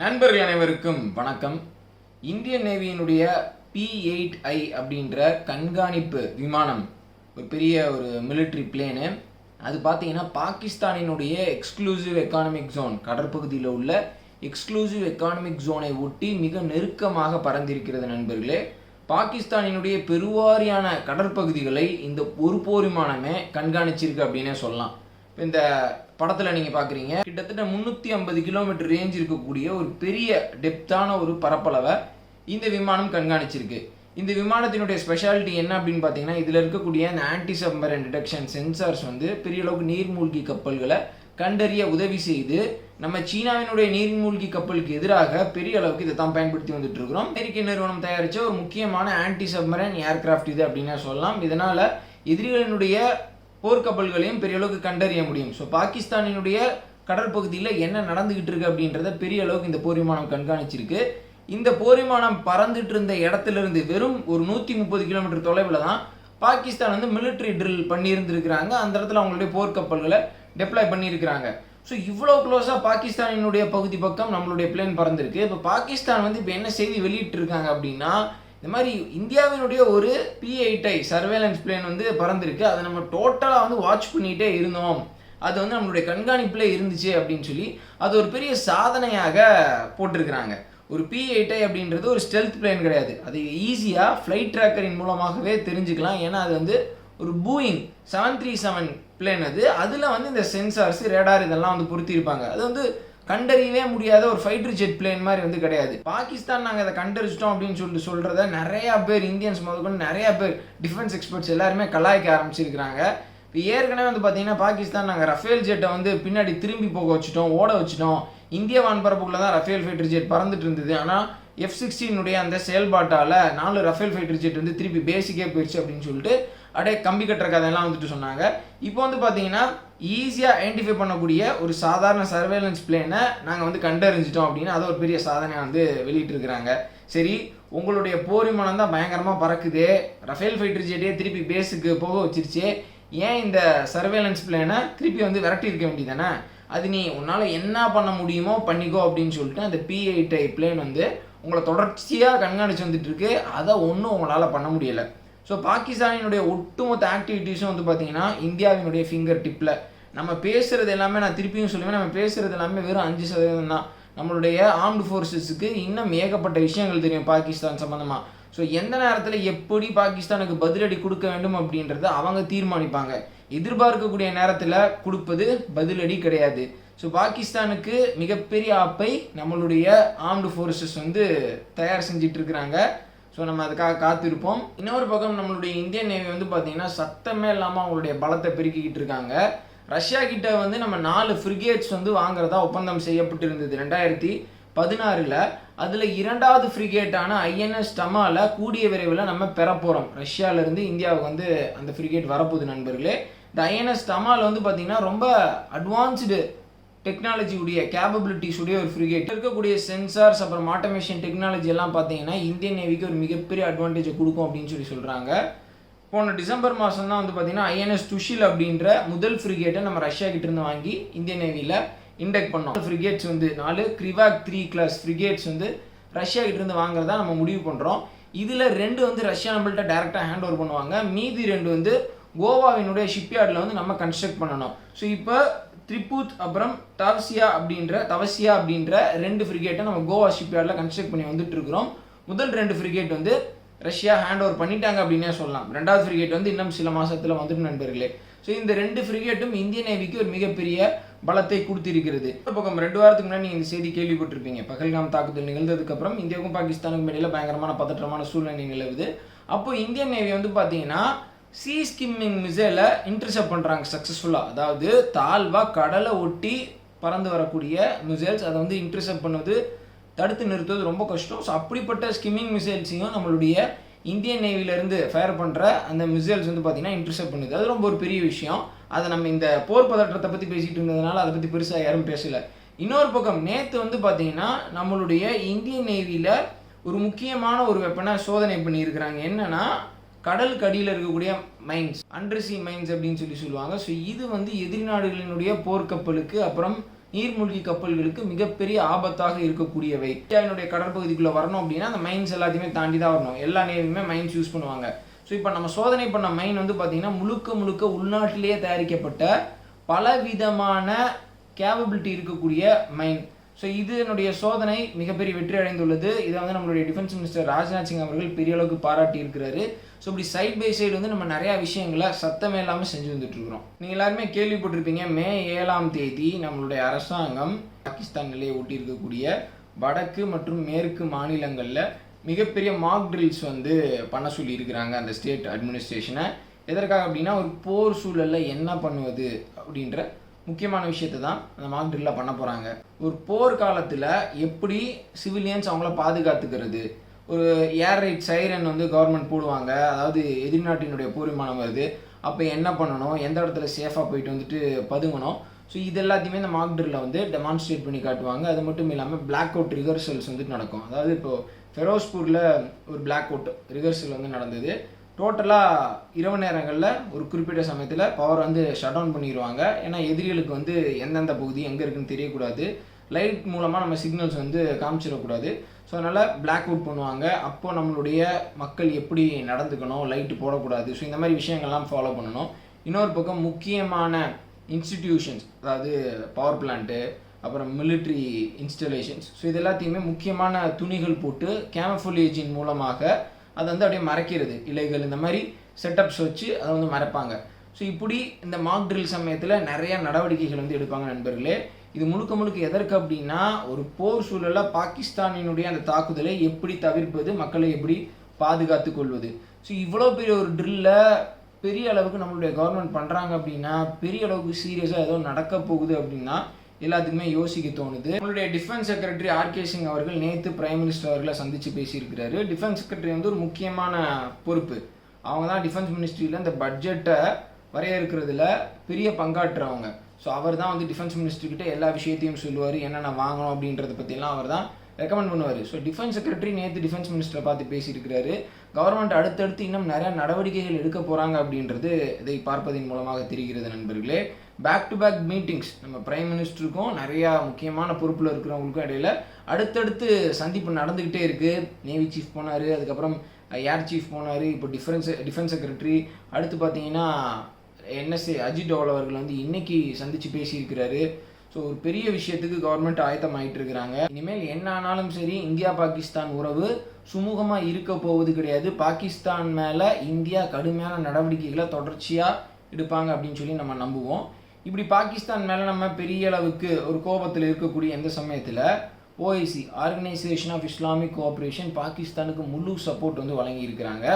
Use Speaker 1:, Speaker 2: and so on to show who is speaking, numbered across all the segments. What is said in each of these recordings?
Speaker 1: நண்பர்கள் அனைவருக்கும் வணக்கம். இந்தியன் நேவியினுடைய பி எயிட் ஐ அப்படின்ற கண்காணிப்பு விமானம் ஒரு பெரிய ஒரு மிலிட்ரி பிளேனு அது பார்த்தீங்கன்னா பாகிஸ்தானினுடைய எக்ஸ்க்ளூசிவ் எக்கானமிக் ஜோன் கடற்பகுதியில் உள்ள எக்ஸ்க்ளூசிவ் எக்கானமிக் ஜோனை ஒட்டி மிக நெருக்கமாக பறந்திருக்கிறது நண்பர்களே. பாகிஸ்தானினுடைய பெருவாரியான கடற்பகுதிகளை இந்த ஒரு போர் விமானமே கண்காணிச்சிருக்கு அப்படின்னே சொல்லலாம். இப்போ இந்த படத்தில் நீங்கள் பார்க்குறீங்க கிட்டத்தட்ட முந்நூற்றி ஐம்பது கிலோமீட்டர் ரேஞ்ச் இருக்கக்கூடிய ஒரு பெரிய டெப்த்தான ஒரு பரப்பளவை இந்த விமானம் கண்காணிச்சிருக்கு. இந்த விமானத்தினுடைய ஸ்பெஷாலிட்டி என்ன அப்படின்னு பார்த்தீங்கன்னா இதில் இருக்கக்கூடிய அந்த ஆன்டி சப்மரன் டிடெக்ஷன் சென்சார்ஸ் வந்து பெரிய அளவுக்கு நீர்மூழ்கி கப்பல்களை கண்டறிய உதவி செய்து நம்ம சீனாவினுடைய நீர்மூழ்கி கப்பலுக்கு எதிராக பெரிய அளவுக்கு இதை தான் பயன்படுத்தி வந்துட்டு இருக்கிறோம். அமெரிக்க நிறுவனம் தயாரித்த ஒரு முக்கியமான ஆன்டி சப்மரன் ஏர்கிராஃப்ட் இது அப்படின்னு சொல்லலாம். இதனால் எதிரிகளினுடைய போர்க்கப்பல்களையும் பெரிய அளவுக்கு கண்டறிய முடியும். ஸோ பாகிஸ்தானினுடைய கடற்பகுதியில் என்ன நடந்துகிட்டு இருக்கு அப்படின்றத பெரிய அளவுக்கு இந்த போர் விமானம் கண்காணிச்சிருக்கு. இந்த போர் விமானம் பறந்துட்டு இருந்த இடத்துல இருந்து வெறும் ஒரு நூற்றி முப்பது கிலோமீட்டர் தொலைவில் தான் பாகிஸ்தான் வந்து மிலிட்ரி ட்ரில் பண்ணியிருந்திருக்கிறாங்க. அந்த இடத்துல அவங்களுடைய போர்க்கப்பல்களை டெப்ளாய் பண்ணியிருக்கிறாங்க. ஸோ இவ்வளோ க்ளோஸாக பாகிஸ்தானினுடைய பகுதி பக்கம் நம்மளுடைய பிளேன் பறந்துருக்கு. இப்போ பாகிஸ்தான் வந்து இப்போ என்ன செய்தி வெளியிட்டிருக்காங்க அப்படின்னா இந்த மாதிரி இந்தியாவினுடைய ஒரு பி எயிட் சர்வேலன்ஸ் பிளேன் வந்து பறந்துருக்கு. அதை நம்ம டோட்டலாக வந்து வாட்ச் பண்ணிகிட்டே இருந்தோம். அது வந்து நம்மளுடைய கண்காணிப்பில் இருந்துச்சு அப்படின்னு சொல்லி அது ஒரு பெரிய சாதனையாக போட்டிருக்கிறாங்க. ஒரு பி ஐ அப்படின்றது ஒரு ஸ்டெல்த் பிளேன் கிடையாது. அது ஈஸியாக ஃப்ளைட் ட்ராக்கரின் மூலமாகவே தெரிஞ்சுக்கலாம். ஏன்னா அது வந்து ஒரு Boeing seven three seven plane அது. அதில் வந்து இந்த சென்சார்ஸ் ரேடார் இதெல்லாம் வந்து பொருத்தியிருப்பாங்க. அது வந்து கண்டறியவே முடியாத ஒரு ஃபைட்டர் ஜெட் பிளேன் மாதிரி வந்து கிடையாது. பாகிஸ்தான் நாங்கள் அதை கண்டறிச்சிட்டோம் அப்படின்னு சொல்லிட்டு சொல்கிறத நிறையா பேர் இந்தியன்ஸ் முதற்கொண்டு நிறையா பேர் டிஃபென்ஸ் எக்ஸ்பர்ட்ஸ் எல்லாருமே கலாய்க்க ஆரம்பிச்சிருக்கிறாங்க. இப்போ ஏற்கனவே வந்து பார்த்தீங்கன்னா பாகிஸ்தான் நாங்கள் ரஃபேல் ஜெட்டை வந்து பின்னாடி திரும்பி போக வச்சுட்டோம் ஓட வச்சுட்டோம். இந்திய வான்பரப்புக்குள்ள தான் ரஃபேல் ஃபைட்டர் ஜெட் பறந்துட்டு இருந்தது. ஆனால் எஃப் சிக்ஸ்டீனுடைய அந்த செயல்பாட்டால் நாலு ரஃபேல் ஃபைட்டர் ஜெட் வந்து திருப்பி பேசிக்கே போயிடுச்சு அப்படின்னு சொல்லிட்டு அப்படியே கம்பி கட்டுற கதையெல்லாம் வந்துட்டு சொன்னாங்க. இப்போ வந்து பார்த்தீங்கன்னா ஈஸியாக ஐடென்டிஃபை பண்ணக்கூடிய ஒரு சாதாரண சர்வேலன்ஸ் பிளேனை நாங்கள் வந்து கண்டறிஞ்சிட்டோம் அப்படின்னு அது ஒரு பெரிய சாதனையாக வந்து வெளியிட்டிருக்கிறாங்க. சரி உங்களுடைய போர் விமானம் தான் பயங்கரமாக பறக்குதே. ரஃபேல் ஃபைட்டர் ஜெட்டே திருப்பி பேஸுக்கு போக வச்சிருச்சே. ஏன் இந்த சர்வேலன்ஸ் பிளேனை திருப்பி வந்து விரட்டி இருக்க வேண்டியதானே அது நீ உன்னால் என்ன பண்ண முடியுமோ பண்ணிக்கோ அப்படின்னு சொல்லிட்டு அந்த பி எயிட் பிளேன் வந்து உங்களை தொடர்ச்சியாக கண்காணிச்சு வந்துட்டு இருக்கு. அதை ஒன்றும் உங்களால் பண்ண முடியலை. ஸோ பாகிஸ்தானினுடைய ஒட்டுமொத்த ஆக்டிவிட்டீஸும் வந்து பார்த்தீங்கன்னா இந்தியாவினுடைய ஃபிங்கர் டிப்பில் நம்ம பேசுகிறது எல்லாமே நான் திருப்பியும் சொல்லுவேன். நம்ம பேசுகிறது எல்லாமே வெறும் அஞ்சு சதவீதம் தான். நம்மளுடைய ஆர்ம்டு ஃபோர்ஸஸுக்கு இன்னும் ஏகப்பட்ட விஷயங்கள் தெரியும் பாகிஸ்தான் சம்மந்தமாக ஸோ எந்த நேரத்தில் எப்படி பாகிஸ்தானுக்கு பதிலடி கொடுக்க வேண்டும் அப்படின்றத அவங்க தீர்மானிப்பாங்க. எதிர்பார்க்கக்கூடிய நேரத்தில் கொடுப்பது பதிலடி கிடையாது. ஸோ பாகிஸ்தானுக்கு மிகப்பெரிய ஆப்பை நம்மளுடைய ஆர்ம்டு ஃபோர்ஸஸ் வந்து தயார் செஞ்சிட்ருக்கிறாங்க இருக்கிறாங்க. ஸோ நம்ம அதுக்காக காத்திருப்போம். இன்னொரு பக்கம் நம்மளுடைய இந்தியன் நேவி வந்து பார்த்தீங்கன்னா சத்தமே இல்லாமல் அவங்களுடைய பலத்தை பெருக்கிக்கிட்டு இருக்காங்க. ரஷ்யா கிட்ட வந்து நம்ம நாலு ஃப்ரிகேட்ஸ் வந்து வாங்குறதா ஒப்பந்தம் செய்யப்பட்டிருந்தது ரெண்டாயிரத்தி பதினாறில். அதில் இரண்டாவது ஃப்ரிகேட்டான ஐஎன்எஸ் டமாவில் கூடிய விரைவில் நம்ம பெற போகிறோம் ரஷ்யாவிலேருந்து இந்தியாவுக்கு வந்து அந்த ஃப்ரிகேட் வரப்போகுது நண்பர்களே. இந்த ஐஎன்எஸ் டமாவில் வந்து பார்த்திங்கன்னா ரொம்ப அட்வான்ஸ்டு டெக்னாலஜியுடைய கேபபிலிட்டிஸுடைய ஒரு ஃப்ரிகேட் இருக்கக்கூடிய சென்சார்ஸ் அப்புறம் ஆட்டோமேஷன் டெக்னாலஜி எல்லாம் பார்த்தீங்கன்னா இந்தியன் நேவிக்கு ஒரு மிகப்பெரிய அட்வான்டேஜை கொடுக்கும் அப்படின்னு சொல்லி சொல்கிறாங்க போன டிசம்பர் மாதம் தான் வந்து பார்த்தீங்கன்னா ஐஎன்எஸ் துஷில் அப்படின்ற முதல் ஃப்ரிகேட்டை நம்ம ரஷ்யா கிட்டேருந்து வாங்கி இந்தியன் நேவியில் இண்டெக்ட் பண்ணோம். ஃப்ரிகேட்ஸ் வந்து நாலு கிரிவாக் த்ரீ கிளாஸ் ஃப்ரிகேட்ஸ் வந்து ரஷ்யா கிட்டேருந்து வாங்குறதா நம்ம முடிவு பண்ணுறோம் இதில் ரெண்டு வந்து ரஷ்யா நம்மள்ட்ட டேரெக்டாக ஹேண்ட் ஓவர் பண்ணுவாங்க. மீதி ரெண்டு வந்து கோவாவினுடைய ஷிப்யார்டில் வந்து நம்ம கன்ஸ்ட்ரக்ட் பண்ணணும். ஸோ இப்போ த்ரிபூத் அப்புறம் தவசியா அப்படின்ற தவசியா அப்படின்ற ரெண்டு ஃப்ரிகேட்டை நம்ம கோவா ஷிப்யார்டில் கன்ஸ்ட்ரக்ட் பண்ணி வந்துட்டு இருக்கிறோம் முதல் ரெண்டு ஃப்ரிகேட் வந்து ரஷ்யா ஹேண்ட் ஓவர் பண்ணிட்டாங்க அப்படின்னே சொல்லலாம். ரெண்டாவது ஃப்ரிகேட் வந்து இன்னும் சில மாதத்தில் வந்துடும் நண்பர்களே. ஸோ இந்த ரெண்டு ஃப்ரிகேட்டும் இந்திய நேவிக்கு ஒரு மிகப்பெரிய பலத்தை கொடுத்திருக்கிறது. ஒரு பக்கம் ரெண்டு வாரத்துக்கு முன்னாடி நீங்கள் இந்த செய்தி கேள்விப்பட்டிருப்பீங்க. பகல்காம் தாக்குதல் நிகழ்ந்ததுக்கப்புறம் இந்தியாவுக்கும் பாகிஸ்தானுக்கும் இடையில பயங்கரமான பதற்றமான சூழ்நிலை நிலவுது. அப்போ இந்தியன் நேவி வந்து பார்த்தீங்கன்னா சி ஸ்கிம்மிங் மிசைலை இன்டர்செப்ட் பண்ணுறாங்க சக்ஸஸ்ஃபுல்லாக அதாவது தாழ்வாக கடலை ஒட்டி பறந்து வரக்கூடிய மிசைல்ஸ் அதை வந்து இன்டர்செப்ட் பண்ணுவது தடுத்து நிறுத்துவது ரொம்ப கஷ்டம். ஸோ அப்படிப்பட்ட ஸ்கிம்மிங் மிசைல்ஸையும் நம்மளுடைய இந்தியன் நேவிலேருந்து ஃபயர் பண்ணுற அந்த மிசைல்ஸ் வந்து பார்த்திங்கன்னா இன்டர்செப்ட் பண்ணுது. அது ரொம்ப ஒரு பெரிய விஷயம். அதை நம்ம இந்த போர் பதற்றத்தை பற்றி பேசிகிட்டு இருந்ததுனால அதை பற்றி பெருசாக யாரும் பேசலை. இன்னொரு பக்கம் நேற்று வந்து பார்த்தீங்கன்னா நம்மளுடைய இந்தியன் நேவியில் ஒரு முக்கியமான ஒரு வெப்பனை சோதனை பண்ணியிருக்கிறாங்க. என்னென்னா கடலுக்கு அடியில் இருக்கக்கூடிய மைன்ஸ் அண்டர்சி மைன்ஸ் அப்படின்னு சொல்லி சொல்லுவாங்க. ஸோ இது வந்து எதிரி நாடுகளினுடைய போர்க்கப்பலுக்கு அப்புறம் நீர்மூழ்கி கப்பல்களுக்கு மிகப்பெரிய ஆபத்தாக இருக்கக்கூடியவை. இந்தியாவினுடைய கடற்பகுதிக்குள்ளே வரணும் அப்படின்னா அந்த மைன்ஸ் எல்லாத்தையுமே தாண்டி தான் வரணும். எல்லா நேரமே மைன்ஸ் யூஸ் பண்ணுவாங்க. ஸோ இப்போ நம்ம சோதனை பண்ண மைன் வந்து பார்த்திங்கன்னா முழுக்க முழுக்க உள்நாட்டிலேயே தயாரிக்கப்பட்ட பலவிதமான கேபபிலிட்டி இருக்கக்கூடிய மைன் ஸோ இதனுடைய சோதனை மிகப்பெரிய வெற்றி அடைந்துள்ளது. இதை வந்து நம்மளுடைய டிஃபென்ஸ் மினிஸ்டர் ராஜ்நாத் சிங் அவர்கள் பெரிய அளவுக்கு பாராட்டி இருக்கிறாரு. ஸோ இப்படி சைட் பை சைடு வந்து நம்ம நிறையா விஷயங்களை சத்தமே இல்லாமல் செஞ்சு வந்துட்டுருக்குறோம் நீங்கள் எல்லாருமே கேள்விப்பட்டிருப்பீங்க மே ஏழாம் தேதி நம்மளுடைய அரசாங்கம் பாகிஸ்தான் நிலையை ஒட்டி இருக்கக்கூடிய வடக்கு மற்றும் மேற்கு மாநிலங்களில் மிகப்பெரிய மாக் ட்ரில்ஸ் வந்து பண்ண சொல்லியிருக்கிறாங்க அந்த ஸ்டேட் அட்மினிஸ்ட்ரேஷனை எதற்காக அப்படின்னா ஒரு போர் சூழலில் என்ன பண்ணுவது அப்படின்ற முக்கியமான விஷயத்தை தான் அந்த மாக் ட்ரில்லில் பண்ண போகிறாங்க ஒரு போர் காலத்தில் எப்படி சிவிலியன்ஸ் அவங்கள பாதுகாத்துக்கிறது? ஒரு ஏர் ரைட் சைரன் வந்து கவர்மெண்ட் போடுவாங்க. அதாவது எதிர்நாட்டினுடைய போர் விமானம் வருது. அப்போ என்ன பண்ணணும்? எந்த இடத்துல சேஃபாக போயிட்டு வந்துட்டு பதுங்கணும்? ஸோ இது எல்லாத்தையுமே இந்த மாக் ட்ரில்ல வந்து டெமான்ஸ்ட்ரேட் பண்ணி காட்டுவாங்க. அது மட்டும் இல்லாமல் பிளாக் அவுட் ரிஹர்சல்ஸ் வந்து நடக்கும். அதாவது இப்போது ஃபெரோஸ்பூரில் ஒரு பிளாக் அவுட் ரிஹர்சல் வந்து நடந்தது. டோட்டலாக இரவு நேரங்களில் ஒரு குறிப்பிட்ட சமயத்தில் பவர் வந்து ஷட் டவுன் பண்ணிடுவாங்க ஏன்னா எதிரிகளுக்கு வந்து எந்தெந்த பகுதி எங்கே இருக்குன்னு தெரியக்கூடாது. லைட் மூலமாக நம்ம சிக்னல்ஸ் வந்து காமிச்சிடக்கூடாது. ஸோ அதனால் பிளாக் அவுட் பண்ணுவாங்க. அப்போது நம்மளுடைய மக்கள் எப்படி நடந்துக்கணும்? லைட்டு போடக்கூடாது. ஸோ இந்த மாதிரி விஷயங்கள்லாம் ஃபாலோ பண்ணணும். இன்னொரு பக்கம் முக்கியமான இன்ஸ்டிடியூஷன்ஸ் அதாவது பவர் பிளான்ட்டு அப்புறம் மிலிட்ரி இன்ஸ்டலேஷன்ஸ் ஸோ இது எல்லாத்தையுமே முக்கியமான துணிகள் போட்டு கேமஃபுலேஜின் மூலமாக அதை வந்து அப்படியே மறைக்கிறது. இலைகள் இந்த மாதிரி செட்டப்ஸ் வச்சு அதை வந்து மறைப்பாங்க. ஸோ இப்படி இந்த மாக் ட்ரில் சமயத்தில் நிறைய நடவடிக்கைகள் வந்து எடுப்பாங்க நண்பர்களே. இது முழுக்க முழுக்க எதற்கு அப்படின்னா ஒரு போர் சூழலில் பாகிஸ்தானினுடைய அந்த தாக்குதலை எப்படி தவிர்ப்பது மக்களை எப்படி பாதுகாத்து கொள்வது? ஸோ இவ்வளோ பெரிய ஒரு ட்ரில்ல பெரிய அளவுக்கு நம்மளுடைய கவர்மெண்ட் பண்ணுறாங்க அப்படின்னா பெரிய அளவுக்கு சீரியஸாக ஏதோ நடக்க போகுது அப்படின்னா எல்லாத்துக்குமே யோசிக்க தோணுது. நம்மளுடைய டிஃபென்ஸ் செக்ரட்டரி ஆர்கே சிங் அவர்கள் நேற்று பிரைம் மினிஸ்டர் அவர்களை சந்தித்து பேசியிருக்கிறாரு. டிஃபென்ஸ் செக்ரட்டரி வந்து ஒரு முக்கியமான பொறுப்பு. அவங்க தான் டிஃபென்ஸ் மினிஸ்ட்ரியில் இந்த பட்ஜெட்டை வரையறுக்கிறதுல பெரிய பங்காற்றுறவங்க. ஸோ அவர் தான் வந்து டிஃபென்ஸ் மினிஸ்டர்கிட்ட எல்லா விஷயத்தையும் சொல்லுவார். என்னென்ன வாங்கணும் அப்படின்றத பற்றிலாம் அவர் தான் ரெக்கமெண்ட் பண்ணுவார். ஸோ டிஃபென்ஸ் செக்ரட்டரி நேற்று டிஃபென்ஸ் மினிஸ்டரை பார்த்து பேசியிருக்கிறாரு. கவர்மெண்ட் அடுத்தடுத்து இன்னும் நிறையா நடவடிக்கைகள் எடுக்க போகிறாங்க அப்படின்றது இதை பார்ப்பதன் மூலமாக தெரிகிறது நண்பர்களே. பேக் டு பேக் மீட்டிங்ஸ் நம்ம பிரைம் மினிஸ்டருக்கும் நிறையா முக்கியமான பொறுப்பில் இருக்கிறவங்களுக்கும் இடையில அடுத்தடுத்து சந்திப்பு நடந்துக்கிட்டே இருக்குது நேவி சீஃப் போனார் அதுக்கப்புறம் ஏர் சீஃப் போனார். இப்போ டிஃபென்ஸ் டிஃபென்ஸ் செக்ரட்டரி அடுத்து பார்த்தீங்கன்னா என்எஸ்ஏ அஜித் டோவல் அவர்கள் வந்து இன்னைக்கு சந்தித்து பேசியிருக்கிறாரு. ஸோ ஒரு பெரிய விஷயத்துக்கு கவர்மெண்ட் ஆயத்தமாயிட்டு இருக்கிறாங்க இனிமேல் என்ன ஆனாலும் சரி இந்தியா பாகிஸ்தான் உறவு சுமூகமாக இருக்க போவது கிடையாது. பாகிஸ்தான் மேலே இந்தியா கடுமையான நடவடிக்கைகளை தொடர்ச்சியாக எடுப்பாங்க அப்படின்னு சொல்லி நம்ம நம்புவோம். இப்படி பாகிஸ்தான் மேலே நம்ம பெரிய அளவுக்கு ஒரு கோபத்தில் இருக்கக்கூடிய எந்த சமயத்தில்? OIC organisation of Islamic cooperation பாகிஸ்தானுக்கு முழு சப்போர்ட் வந்து வழங்கியிருக்கிறாங்க.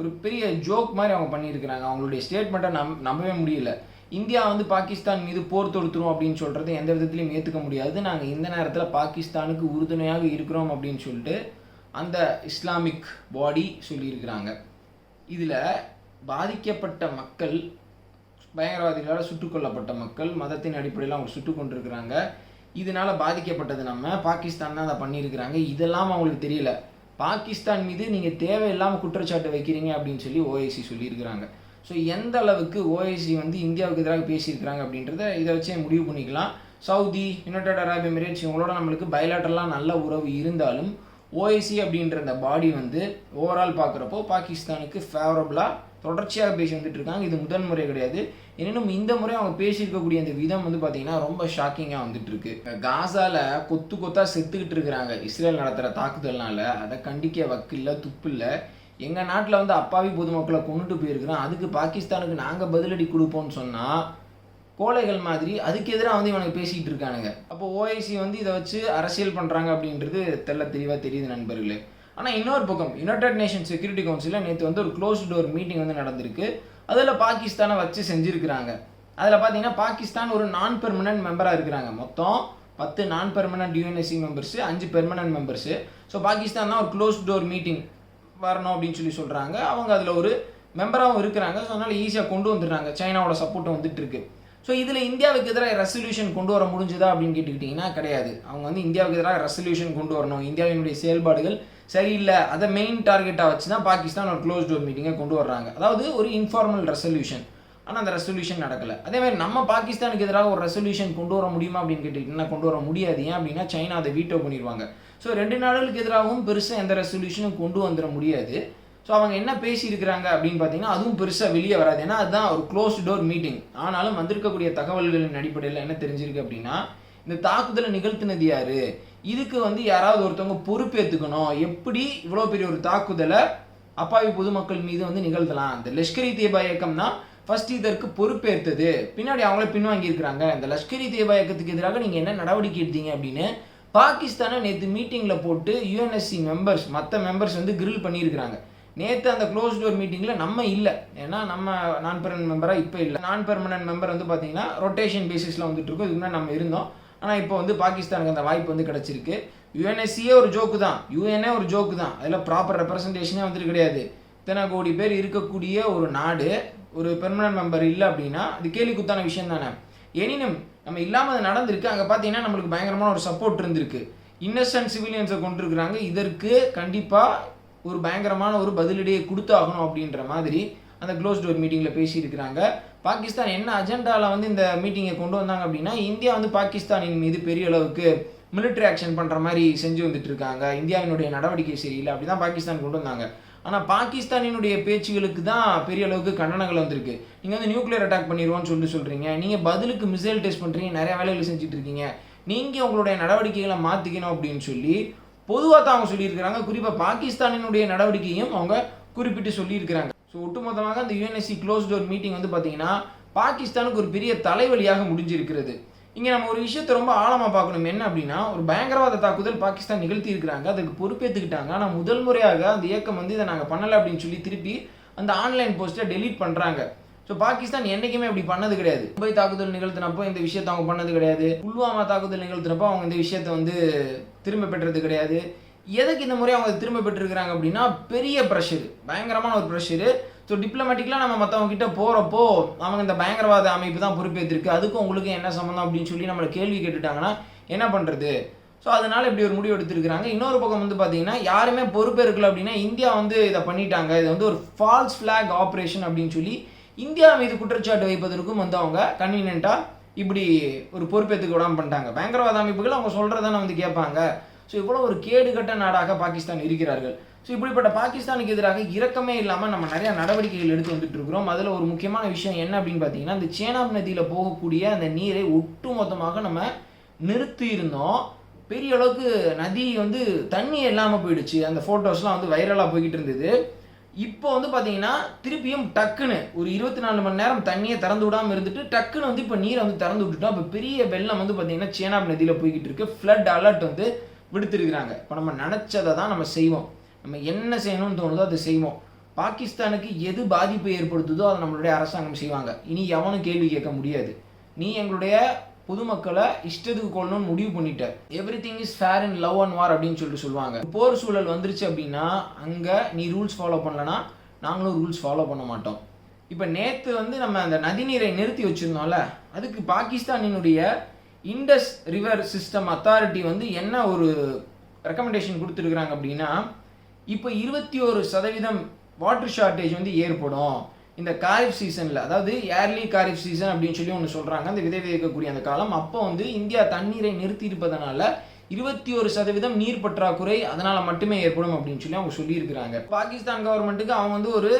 Speaker 1: ஒரு பெரிய ஜோக் மாதிரி அவங்க பண்ணியிருக்கிறாங்க. அவங்களுடைய ஸ்டேட்மெண்ட்டை நம் நம்பவே முடியல. இந்தியா வந்து பாகிஸ்தான் மீது போர் தொடுத்துரும் அப்படின்னு சொல்கிறது எந்த விதத்துலையும் ஏற்றுக்க முடியாது. நாங்கள் இந்த நேரத்தில் பாகிஸ்தானுக்கு உறுதுணையாக இருக்கிறோம் அப்படின்னு சொல்லிட்டு அந்த இஸ்லாமிக் பாடி சொல்லியிருக்கிறாங்க. இதில் பாதிக்கப்பட்ட மக்கள் பயங்கரவாதிகளால் சுட்டுக் கொல்லப்பட்ட மக்கள் மதத்தின் அடிப்படையில் அவங்க சுட்டு கொண்டிருக்கிறாங்க. இதனால் பாதிக்கப்பட்டது நம்ம பாகிஸ்தான் தான் அதை பண்ணியிருக்கிறாங்க. இதெல்லாம் அவங்களுக்கு தெரியல. பாகிஸ்தான் மீது நீங்கள் தேவையில்லாமல் குற்றச்சாட்டு வைக்கிறீங்க அப்படின்னு சொல்லி ஓஐசி சொல்லியிருக்கிறாங்க. ஸோ எந்த அளவுக்கு ஓஐசி வந்து இந்தியாவுக்கு எதிராக பேசியிருக்கிறாங்க அப்படின்றத இதை வச்சே முடிவு பண்ணிக்கலாம். சவுதி யுனைடெட் அரபு எமிரேட்ஸ் இவங்களோட நம்மளுக்கு பயலாட்டர்லாம் நல்ல உறவு இருந்தாலும் ஓஐசி அப்படின்ற அந்த பாடி வந்து ஓவரால் பார்க்குறப்போ பாகிஸ்தானுக்கு ஃபேவரபுளாக தொடர்ச்சியாக பேசி வந்துட்டு இருக்காங்க. இது முதன் முறை கிடையாது. எனினும் இந்த முறை அவங்க பேசியிருக்கக்கூடிய அந்த விதம் வந்து பார்த்தீங்கன்னா ரொம்ப ஷாக்கிங்காக வந்துட்டு இருக்கு. காசால கொத்து கொத்தா செத்துக்கிட்டு இருக்கிறாங்க. இஸ்ரேல் நடத்துகிற தாக்குதல்னால. அதை கண்டிக்க வக்கில்ல இல்லை எங்கள் நாட்டில் வந்து அப்பாவி பொதுமக்களை கொண்டுட்டு போயிருக்கிறோம். அதுக்கு பாகிஸ்தானுக்கு நாங்கள் பதிலடி கொடுப்போம்னு சொன்னால் கோழைகள் மாதிரி அதுக்கு எதிராக வந்து இவனுக்கு பேசிக்கிட்டு இருக்கானுங்க. அப்போ ஓஐசி வந்து இதை வச்சு அரசியல் பண்ணுறாங்க அப்படின்றது தெல்ல தெளிவாக தெரியுது நண்பர்களே. ஆனால் இன்னொரு பக்கம் யுனைடெட் நேஷன் செக்யூரிட்டி கவுன்சிலில் நேற்று வந்து ஒரு க்ளோஸ் டோர் மீட்டிங் வந்து நடந்திருக்கு. அதில் பாகிஸ்தானை வச்சு செஞ்சுருக்கிறாங்க. அதில் பார்த்தீங்கன்னா பாகிஸ்தான் ஒரு நான் பெர்மனன்ட் மெம்பராக இருக்கிறாங்க. மொத்தம் பத்து நான் பெர்மனன்ட் யூஎன்எஸ்சி மெம்பர்ஸு அஞ்சு பெர்மனன்ட் மெம்பர்ஸு ஸோ பாகிஸ்தான் தான் ஒரு க்ளோஸ் டோர் மீட்டிங் வரணும் அப்படின்னு சொல்லி சொல்கிறாங்க அவங்க அதில் ஒரு மெம்பராகவும் இருக்கிறாங்க. ஸோ அதனால் ஈஸியாக கொண்டு வந்துடுறாங்க. சைனாவோட சப்போர்ட்டும் வந்துட்டு இருக்கு. ஸோ இதில் இந்தியாவுக்கு எதிராக ரெசல்யூஷன் கொண்டு வர முடிஞ்சுதா அப்படின்னு கேட்டுக்கிட்டிங்கன்னா கிடையாது. அவங்க வந்து இந்தியாவுக்கு எதிராக ரெசல்யூஷன் கொண்டு வரணும். இந்தியாவினுடைய செயல்பாடுகள் சரியில்லை. அதை மெயின் டார்கெட்டாக வச்சு தான் பாகிஸ்தான் ஒரு க்ளோஸ் டோர் மீட்டிங்கை கொண்டு வர்றாங்க. அதாவது ஒரு இன்ஃபார்மல் ரெசல்யூஷன் ஆனால் அந்த ரெசல்யூஷன் நடக்கலை. அதே மாதிரி நம்ம பாகிஸ்தானுக்கு எதிராக ஒரு ரெசல்யூஷன் கொண்டு வர முடியுமா அப்படின்னு கேட்டுக்கிட்டிங்கன்னா கொண்டு வர முடியாது. ஏன் அப்படின்னா சைனா அதை வீட்டோ பண்ணிடுவாங்க ஸோ ரெண்டு நாடுகளுக்கு எதிராகவும் பெருசாக எந்த ரெசல்யூஷனும் கொண்டு வந்துட முடியாது. ஸோ அவங்க என்ன பேசியிருக்கிறாங்க அப்படின்னு பார்த்தீங்கன்னா அதுவும் பெருசாக வெளியே வராது. ஏன்னா அதுதான் ஒரு க்ளோஸ் டோர் மீட்டிங் ஆனாலும் வந்திருக்கக்கூடிய தகவல்களின் அடிப்படையில் என்ன தெரிஞ்சிருக்கு அப்படின்னா இந்த தாக்குதலை நிகழ்த்தினது யார்? இதுக்கு வந்து யாராவது ஒருத்தவங்க பொறுப்பேற்றுக்கணும் எப்படி இவ்வளோ பெரிய ஒரு தாக்குதலை அப்பாவி பொதுமக்கள் மீது வந்து நிகழ்த்தலாம்? இந்த லஷ்கரி இ தேபா இயக்கம் தான் ஃபர்ஸ்ட் இதற்கு பொறுப்பேற்றது பின்னாடி அவங்களே பின்வாங்கியிருக்கிறாங்க. இந்த லஷ்கரி தேபா இயக்கத்துக்கு எதிராக நீங்கள் என்ன நடவடிக்கை எடுத்தீங்க அப்படின்னு பாகிஸ்தானை நேற்று மீட்டிங்கில் போட்டு யூஎன்எஸ்சி மெம்பர்ஸ் மற்ற மெம்பர்ஸ் வந்து கிரில் பண்ணியிருக்கிறாங்க நேற்று அந்த க்ளோஸ் டோர் மீட்டிங்கில் நம்ம இல்லை. ஏன்னா நம்ம நான் பெர்மனன்ட் மெம்பராக இப்போ இல்லை. நான் பெர்மனன்ட் மெம்பர் வந்து பார்த்திங்கன்னா ரொட்டேஷன் பேசிஸில் வந்துட்டு இருக்கோம். இதுக்கு முன்னாடி நம்ம இருந்தோம். ஆனால் இப்போ வந்து பாகிஸ்தானுக்கு அந்த வாய்ப்பு வந்து கிடச்சிருக்கு. யுஎன்எஸ்சியே ஒரு ஜோக்கு தான். யூஎன்ஏ ஒரு ஜோக்கு தான். அதில் ப்ராப்பர் ரெப்ரசன்டேஷனே வந்துட்டு கிடையாது. இத்தனை கோடி பேர் இருக்கக்கூடிய ஒரு நாடு ஒரு பெர்மனன்ட் மெம்பர் இல்லை அப்படின்னா அது கேலி குத்தான விஷயம் தானே. எனினும் நம்ம இல்லாமல் அது நடந்திருக்கு. அங்கே பார்த்தீங்கன்னா நம்மளுக்கு பயங்கரமான ஒரு சப்போர்ட் இருந்திருக்கு. இன்னசென்ட் சிவிலியன்ஸை கொண்டிருக்கிறாங்க இதற்கு கண்டிப்பாக ஒரு பயங்கரமான ஒரு பதிலடியை கொடுத்தாகணும் அப்படின்ற மாதிரி அந்த க்ளோஸ் டோர் மீட்டிங்கில் பேசியிருக்கிறாங்க. பாகிஸ்தான் என்ன அஜெண்டாவில் வந்து இந்த மீட்டிங்கை கொண்டு வந்தாங்க அப்படின்னா இந்தியா வந்து பாகிஸ்தானின் மீது பெரிய அளவுக்கு மிலிட்ரி ஆக்ஷன் பண்ணுற மாதிரி செஞ்சு வந்துட்டு இருக்காங்க. இந்தியாவினுடைய நடவடிக்கை சரியில்லை. அப்படி தான் பாகிஸ்தான் கொண்டு வந்தாங்க. ஆனால் பாகிஸ்தானினுடைய பேச்சுகளுக்கு தான் பெரிய அளவுக்கு கண்டனங்கள் வந்திருக்கு. நீங்கள் வந்து நியூக்ளியர் அட்டாக் பண்ணிடுவோம்னு சொல்லிட்டு சொல்கிறீங்க நீங்கள் பதிலுக்கு மிசைல் டெஸ்ட் பண்ணுறீங்க நிறைய வேலைகள் செஞ்சுட்டு இருக்கீங்க. நீங்கள் உங்களுடைய நடவடிக்கைகளை மாற்றிக்கணும் அப்படின்னு சொல்லி பொதுவாக தான் அவங்க சொல்லியிருக்கிறாங்க. குறிப்பாக பாகிஸ்தானினுடைய நடவடிக்கையும் அவங்க குறிப்பிட்டு சொல்லியிருக்கிறாங்க. ஸோ ஒட்டுமொத்தமாக அந்த யூஎன்எஸ்சி க்ளோஸ் டோர் மீட்டிங் வந்து பார்த்தீங்கன்னா பாகிஸ்தானுக்கு ஒரு பெரிய தலைவலியாக முடிஞ்சிருக்கிறது. இங்கே நம்ம ஒரு விஷயத்தை ரொம்ப ஆழமாக பார்க்கணும். என்ன அப்படின்னா ஒரு பயங்கரவாத தாக்குதல் பாகிஸ்தான் நிகழ்த்தி இருக்கிறாங்க அதுக்கு பொறுப்பேற்றுக்கிட்டாங்க ஆனால் முதல் முறையாக அந்த இயக்கம் வந்து இதை நாங்கள் பண்ணலை அப்படின்னு சொல்லி திருப்பி அந்த ஆன்லைன் போஸ்ட்டை டெலீட் பண்ணுறாங்க ஸோ பாகிஸ்தான் என்றைக்குமே அப்படி பண்ணது கிடையாது. மும்பை தாக்குதல் நிகழ்த்தினப்போ இந்த விஷயத்தை அவங்க பண்ணது கிடையாது. புல்வாமா தாக்குதல் நிகழ்த்தினப்போ அவங்க இந்த விஷயத்தை வந்து திரும்ப பெற்றது கிடையாது. எதுக்கு இந்த முறை அவங்க திரும்ப பெற்றிருக்கிறாங்க அப்படின்னா பெரிய ப்ரெஷரு பயங்கரமான ஒரு ப்ரெஷரு ஸோ டிப்ளமேட்டிக்கலாக நம்ம மற்றவங்க கிட்ட போகிறப்போ அவங்க இந்த பயங்கரவாத அமைப்பு தான் பொறுப்பேற்றிருக்கு அதுக்கும் உங்களுக்கு என்ன சம்மந்தம் அப்படின்னு சொல்லி நம்மளை கேள்வி கேட்டுட்டாங்கன்னா என்ன பண்ணுறது ஸோ அதனால் இப்படி ஒரு முடிவு எடுத்திருக்கிறாங்க. இன்னொரு பக்கம் வந்து பார்த்தீங்கன்னா யாருமே பொறுப்பேற்கல அப்படின்னா இந்தியா வந்து இதை பண்ணிட்டாங்க. இது வந்து ஒரு ஃபால்ஸ் ஃப்ளாக் ஆப்ரேஷன் அப்படின்னு சொல்லி இந்தியா மீது குற்றச்சாட்டு வைப்பதற்கும் வந்து அவங்க கன்வீனியண்ட்டாக இப்படி ஒரு பொறுப்பேற்றுக்க விடாமல் பண்ணிட்டாங்க. பயங்கரவாத அமைப்புகள் அவங்க சொல்கிறதான வந்து கேட்பாங்க. ஸோ இவ்வளோ ஒரு கேடுகட்ட நாடாக பாகிஸ்தான் இருக்கிறார்கள். ஸோ இப்படிப்பட்ட பாகிஸ்தானுக்கு எதிராக இரக்கமே இல்லாமல் நம்ம நிறைய நடவடிக்கைகள் எடுத்து வந்துட்டு இருக்கிறோம். அதில் ஒரு முக்கியமான விஷயம் என்ன அப்படின்னு பார்த்தீங்கன்னா இந்த சேனாப் நதியில் போகக்கூடிய அந்த நீரை ஒட்டுமொத்தமாக நம்ம நிறுத்தி இருந்தோம் பெரிய அளவுக்கு நதி வந்து தண்ணி இல்லாமல் போயிடுச்சு. அந்த ஃபோட்டோஸ்லாம் வந்து வைரலாக போய்கிட்டு இருந்தது. இப்போ வந்து பார்த்தீங்கன்னா திருப்பியும் டக்குன்னு ஒரு இருபத்தி நாலு மணி நேரம் தண்ணியை திறந்து விடாமல் இருந்துட்டு டக்குன்னு வந்து இப்போ நீரை வந்து திறந்து விட்டுட்டோம். இப்போ பெரிய வெள்ளம் வந்து பார்த்தீங்கன்னா சேனாப் நதியில் போய்கிட்டு இருக்கு. ஃப்ளட் அலர்ட் வந்து விடுத்திருக்கிறாங்க. இப்போ நம்ம நினச்சதை தான் நம்ம செய்வோம். நம்ம என்ன செய்யணும்னு தோணுதோ அதை செய்வோம். பாகிஸ்தானுக்கு எது பாதிப்பை ஏற்படுத்துதோ அதை நம்மளுடைய அரசாங்கம் செய்வாங்க. இனி எவனும் கேள்வி கேட்க முடியாது. நீ எங்களுடைய பொதுமக்களை இஷ்டத்துக்கு கொள்ளணும்னு முடிவு பண்ணிட்ட. Everything is fair and love and war அப்படின்னு சொல்லிட்டு சொல்லுவாங்க. போர் சூழல் வந்துருச்சு அப்படின்னா அங்கே நீ ரூல்ஸ் ஃபாலோ பண்ணலனா நாங்களும் ரூல்ஸ் ஃபாலோ பண்ண மாட்டோம். இப்போ நேற்று வந்து நம்ம அந்த நதிநீரை நிறுத்தி வச்சுருந்தோம்ல அதுக்கு பாகிஸ்தானினுடைய இண்டஸ் ரிவர் சிஸ்டம் அத்தாரிட்டி வந்து என்ன ஒரு ரெக்கமெண்டேஷன் கொடுத்துருக்குறாங்க அப்படின்னா இப்போ இருபத்தி ஒரு சதவீதம் வாட்டர் ஷார்ட்டேஜ் வந்து ஏற்படும். இந்த காரிஃப் சீசனில் அதாவது ஏர்லி காரிஃப் சீசன் அப்படின்னு சொல்லி ஒன்று சொல்கிறாங்க அந்த விதை விதைக்கக்கூடிய அந்த காலம். அப்போ வந்து இந்தியா தண்ணீரை நிறுத்தி இருப்பதனால இருபத்தி ஒரு சதவீதம் நீர் பற்றாக்குறை அதனால் மட்டுமே ஏற்படும் அப்படின்னு சொல்லி அவங்க சொல்லியிருக்கிறாங்க. பாகிஸ்தான் கவர்மெண்ட்டுக்கு அவங்க வந்து ஒரு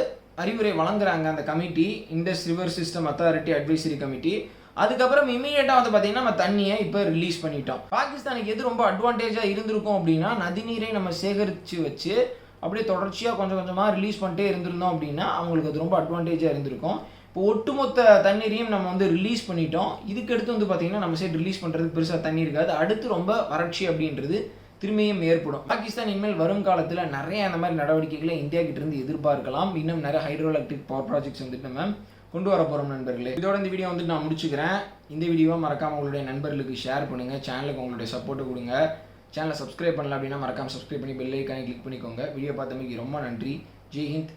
Speaker 1: அறிவுரை வழங்குறாங்க அந்த committee Indus river system authority advisory committee அதுக்கப்புறம் இமீடியட்டாக வந்து பார்த்தீங்கன்னா நம்ம தண்ணியை இப்போ ரிலீஸ் பண்ணிட்டோம். பாகிஸ்தானுக்கு எது ரொம்ப அட்வான்டேஜாக இருந்திருக்கும் அப்படின்னா நதிநீரை நம்ம சேகரித்து வச்சு அப்படியே தொடர்ச்சியாக கொஞ்சம் கொஞ்சமாக ரிலீஸ் பண்ணிட்டே இருந்திருந்தோம் அப்படின்னா அவங்களுக்கு அது ரொம்ப அட்வான்டேஜாக இருந்திருக்கும். இப்போ ஒட்டுமொத்த தண்ணீரையும் நம்ம வந்து ரிலீஸ் பண்ணிட்டோம். இதுக்கு அடுத்து வந்து பார்த்தீங்கன்னா நம்ம சைடு ரிலீஸ் பண்ணுறதுக்கு பெருசாக தண்ணி இருக்காது. அடுத்து ரொம்ப வறட்சி அப்படின்றது திரும்பியும் ஏற்படும். பாகிஸ்தான் இனிமேல் வரும் காலத்தில் நிறைய அந்த மாதிரி நடவடிக்கைகளை இந்தியா கிட்டேருந்து எதிர்பார்க்கலாம். இன்னும் நிறைய ஹைட்ரோ எலக்ட்ரிக் பவர் ப்ராஜெக்ட்ஸ் வந்துட்டு நம்ம கொண்டு வர போகிறோம் நண்பர்களே. இதோட இந்த வீடியோ வந்து நான் முடிச்சுக்கிறேன். இந்த வீடியோவை மறக்காமல் உங்களுடைய நண்பர்களுக்கு ஷேர் பண்ணுங்கள் சேனலுக்கு உங்களுடைய சப்போர்ட்டு கொடுங்க. சேனலை சப்ஸ்கிரைப் பண்ணல அப்படின்னா மறக்காமல் சப்ஸ்கிரைப் பண்ணி பெல் ஐக்கானே கிளிக் பண்ணிக்கோங்க. வீடியோ பார்த்தமைக்கு ரொம்ப நன்றி. ஜெய் ஹிந்த்.